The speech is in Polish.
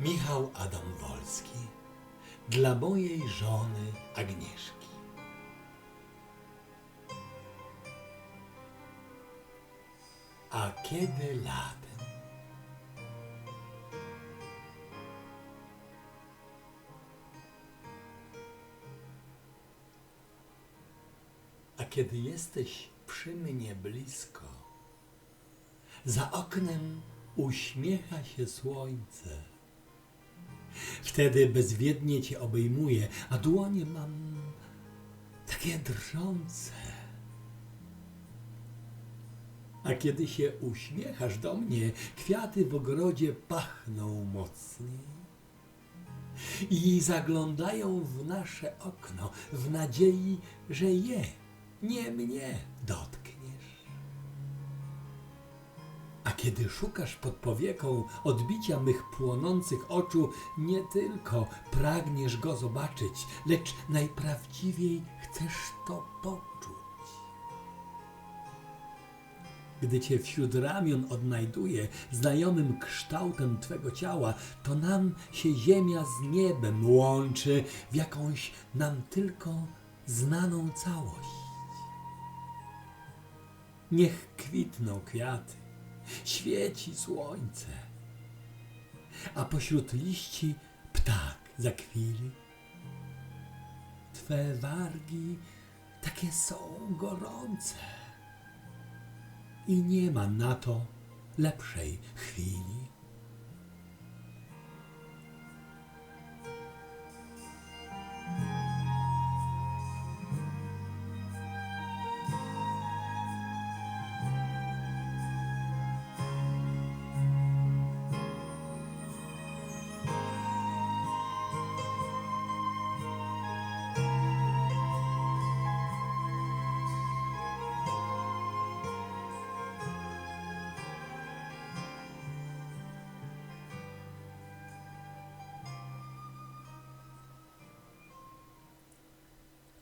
Michał Adam Wolski dla mojej żony Agnieszki. A kiedy latem? A kiedy jesteś przy mnie blisko, za oknem uśmiecha się słońce. Wtedy bezwiednie cię obejmuję, a dłonie mam takie drżące. A kiedy się uśmiechasz do mnie, kwiaty w ogrodzie pachną mocniej i zaglądają w nasze okno w nadziei, że je, nie mnie dotkniesz. Kiedy szukasz pod powieką odbicia mych płonących oczu, nie tylko pragniesz go zobaczyć, lecz najprawdziwiej chcesz to poczuć. Gdy cię wśród ramion odnajduję, znajomym kształtem twego ciała, to nam się ziemia z niebem łączy w jakąś nam tylko znaną całość. Niech kwitną kwiaty, świeci słońce, a pośród liści ptak zakwili. Twe wargi takie są gorące i nie ma na to lepszej chwili.